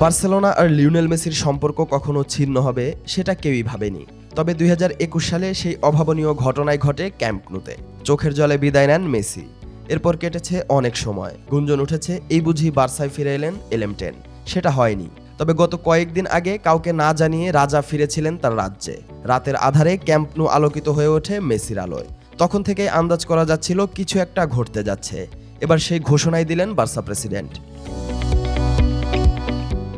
Barcelona আর Lionel মেসির সম্পর্ক কখনো ছিন্ন হবে, সেটা কেউই ভাবেনি। তবে দুই হাজার একুশ সালে সেই অভাবনীয় ঘটনায় ঘটে ক্যাম্প নুতে। চোখের জলে বিদায় নেন মেসি। এরপর কেটেছে অনেক সময়। গুঞ্জন উঠেছে, এই বুঝি বার্সায় ফিরে এলেন এলেমটেন সেটা হয়নি। তবে গত কয়েকদিন আগে কাউকে না জানিয়ে রাজা ফিরেছিলেন তার রাজ্যে। রাতের আধারে ক্যাম্পনু আলোকিত হয়ে ওঠে মেসির আলোয়। তখন থেকে আন্দাজ করা যাচ্ছিল, কিছু একটা ঘটতে যাচ্ছে। এবার সেই ঘোষণাই দিলেন বার্সা প্রেসিডেন্ট।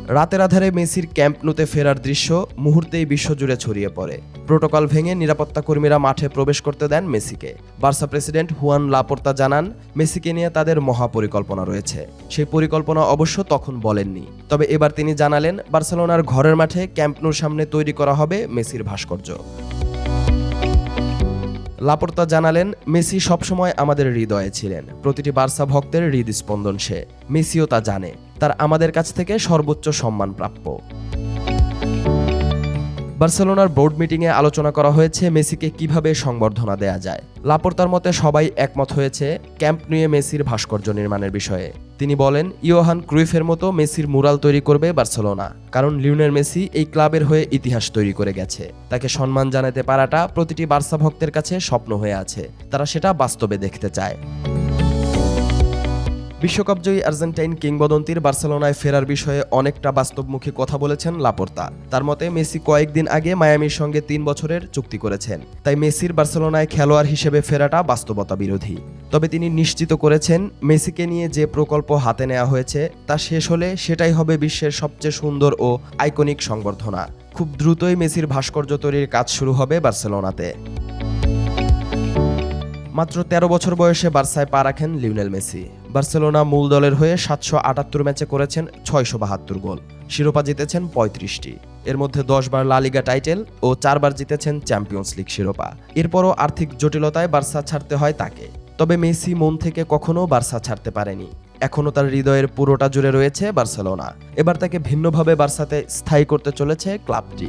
রাতের আধারে মেসির ক্যাম্প নুতে ফেরার দৃশ্য মুহূর্তেই বিশ্বজুড়ে ছড়িয়ে পড়ে। প্রোটোকল ভেঙে নিরাপত্তা কর্মীরা মাঠে প্রবেশ করতে দেন মেসিকে। বার্সা প্রেসিডেন্ট হুয়ান লাপোর্তা জানান, মেসিকে নিয়ে তাদের মহাপরিকল্পনা রয়েছে। সেই পরিকল্পনা অবশ্য তখন বলেননি। তবে এবার তিনি জানালেন, বার্সেলোনার ঘরের মাঠে ক্যাম্প নুর সামনে তৈরি করা হবে মেসির ভাস্কর্য। লাপোর্তা জানালেন, মেসি সবসময় আমাদের হৃদয়ে ছিলেন। প্রতিটি বার্সা ভক্তের হৃদস্পন্দন সে। মেসিও তা জানে। তার আমাদের কাছ থেকে সর্বোচ্চ সম্মান প্রাপ্য। বার্সেলোনার বোর্ড মিটিংয়ে আলোচনা করা হয়েছে মেসিকে কীভাবে সংবর্ধনা দেয়া যায়। লাপোর্তার মতে সবাই একমত হয়েছে ক্যাম্প নিয়ে মেসির ভাস্কর্য নির্মাণের বিষয়ে। তিনি বলেন, ইয়োহান ক্রুইফের মতো মেসির মুরাল তৈরি করবে বার্সেলোনা, কারণ লিওনেল মেসি এই ক্লাবের হয়ে ইতিহাস তৈরি করে গেছে। তাকে সম্মান জানাতে পারাটা প্রতিটি বার্সা ভক্তের কাছে স্বপ্ন হয়ে আছে, তারা সেটা বাস্তবে দেখতে চায়। বিশ্বকাপজয়ী আর্জেন্টাইন কিংবদন্তির বার্সেলোনায় ফেরার বিষয়ে অনেকটা বাস্তবমুখী কথা বলেছেন লাপোর্তা। তার মতে, মেসি কয়েকদিন আগে মায়ামির সঙ্গে তিন বছরের চুক্তি করেছেন। তাই মেসির বার্সেলোনায় খেলোয়াড় হিসেবে ফেরাটা বাস্তবতা বিরোধী। তবে তিনি নিশ্চিত করেছেন, মেসিকে নিয়ে যে প্রকল্প হাতে নেওয়া হয়েছে, তা শেষ হলে সেটাই হবে বিশ্বের সবচেয়ে সুন্দর ও আইকনিক সংবর্ধনা। খুব দ্রুতই মেসির ভাস্কর্য তৈরির কাজ শুরু হবে বার্সেলোনাতে। মাত্র ১৩ বছর বয়সে বার্সায় পা রাখেন লিওনেল মেসি। বার্সেলোনা মূল দলের হয়ে সাতশো আটাত্তর ম্যাচে করেছেন ছয়শো বাহাত্তর গোল। শিরোপা জিতেছেন পঁয়ত্রিশটি। এর মধ্যে দশবার লালিগা টাইটেল ও চারবার জিতেছেন চ্যাম্পিয়ন্স লিগ শিরোপা। এরপরও আর্থিক জটিলতায় বার্সা ছাড়তে হয় তাকে। তবে মেসি মন থেকে কখনো বার্সা ছাড়তে পারেনি। এখনও তার হৃদয়ের পুরোটা জুড়ে রয়েছে বার্সেলোনা। এবার তাকে ভিন্নভাবে বার্সাতে স্থায়ী করতে চলেছে ক্লাবটি।